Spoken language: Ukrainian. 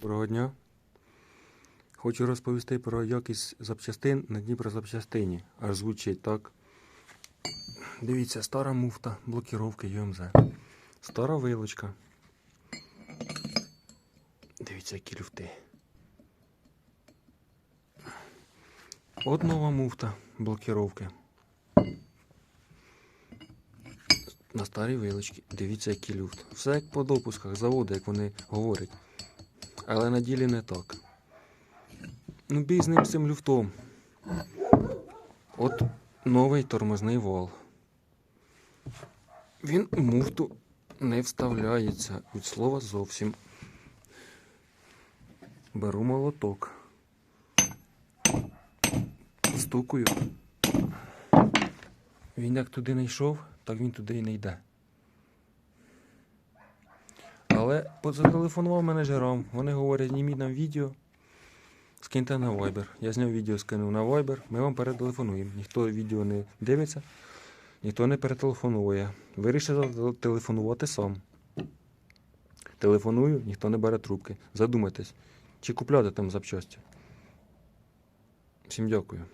Доброго дня. Хочу розповісти про якість запчастин на Дніпрозапчастині. Аж звучить так. Дивіться, стара муфта, блокіровки ЮМЗ. Стара вилочка. Дивіться, які люфти. От нова муфта блокіровки. На старій вилочці. Дивіться, який люфт. Все як по допусках заводу, як вони говорять. Але на ділі не так. Ну, бій з ним цим люфтом. От новий тормозний вал. Він у муфту не вставляється від слова зовсім. Беру молоток. Стукаю. Він як туди не йшов, так він туди і не йде. Але зателефонував менеджерам. Вони говорять, зніміть нам відео, скиньте на Viber. Я зняв відео, скинув на Viber, ми вам перетелефонуємо. Ніхто відео не дивиться, ніхто не перетелефонує. Вирішив телефонувати сам. Телефоную, ніхто не бере трубки. Задумайтесь, чи купляти там запчасті. Всім дякую.